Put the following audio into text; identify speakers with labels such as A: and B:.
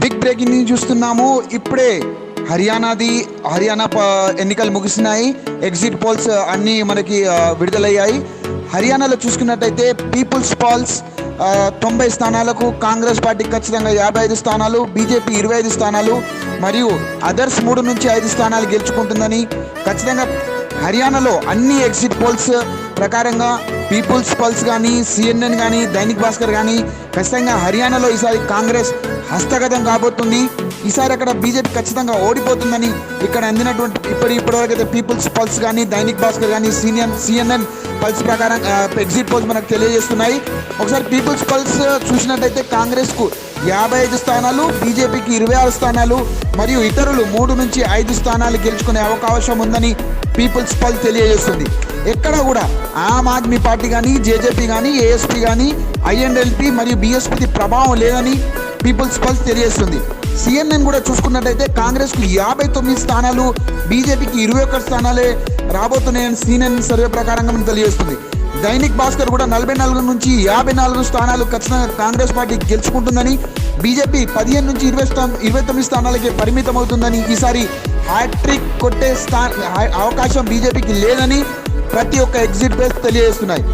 A: Big breaking news చూస్తున్నాము. ఇప్పుడే హర్యానాది హర్యానా ప- ఎన్నికలు ముగిసినాయి. ఎగ్జిట్ పోల్స్ అన్నీ మనకి విడుదలయ్యాయి. హర్యానాలో చూసుకున్నట్టయితే పీపుల్స్ పాల్స్ తొంభై స్థానాలకు కాంగ్రెస్ పార్టీ ఖచ్చితంగా యాభై ఐదు స్థానాలు బీజేపీ ఇరవై ఐదు స్థానాలు మరియు అదర్స్ మూడు నుంచి ఐదు స్థానాలు గెలుచుకుంటుందని ఖచ్చితంగా హర్యానాలో అన్ని ఎగ్జిట్ పోల్స్ ప్రకారంగా పీపుల్స్ పల్స్ కానీ సిఎన్ఎన్ కానీ దైనిక్ భాస్కర్ కానీ ఖచ్చితంగా హర్యానాలో ఈసారి కాంగ్రెస్ హస్తగతం కాబోతుంది. ఈసారి అక్కడ బీజేపీ ఖచ్చితంగా ఓడిపోతుందని ఇక్కడ అందినటువంటి ఇప్పటి ఇప్పటివరకు అయితే పీపుల్స్ పల్స్ కానీ దైనిక్ భాస్కర్ కానీ సీనియన్ సిఎన్ఎన్ పల్స్ ప్రకారం ఎగ్జిట్ పోల్స్ మనకు తెలియజేస్తున్నాయి. ఒకసారి పీపుల్స్ పల్స్ చూసినట్టయితే కాంగ్రెస్కు యాభై ఐదు స్థానాలు బీజేపీకి ఇరవై ఆరు స్థానాలు మరియు ఇతరులు మూడు నుంచి ఐదు స్థానాలు గెలుచుకునే అవకాశం ఉందని పీపుల్స్ పల్స్ తెలియజేస్తుంది. ఎక్కడ కూడా ఆమ్ ఆద్మీ పార్టీ కానీ జేజేపీ కానీ ఏఎస్పీ కానీ ఐఎన్ఎల్పి మరియు బీఎస్పీది ప్రభావం లేదని పీపుల్స్ పల్స్ తెలియజేస్తుంది. సిఎన్ఎన్ కూడా చూసుకున్నట్టయితే కాంగ్రెస్కు యాభై తొమ్మిది స్థానాలు బీజేపీకి ఇరవై ఒక్క స్థానాలే రాబోతున్నాయని సిఎన్ఎన్ సర్వే ప్రకారంగా తెలియజేస్తుంది. దైనిక్ భాస్కర్ కూడా నలభై నాలుగు నుంచి యాభై నాలుగు స్థానాలు ఖచ్చితంగా కాంగ్రెస్ పార్టీ గెలుచుకుంటుందని బీజేపీ పదిహేను నుంచి ఇరవై స్థానం ఇరవై తొమ్మిది స్థానాలకే పరిమితం అవుతుందని ఈసారి హ్యాట్రిక్ కొట్టే స్థా అవకాశం బీజేపీకి లేదని ప్రతి ఒక్క ఎగ్జిట్ బేస్ తెలియజేస్తున్నాయి.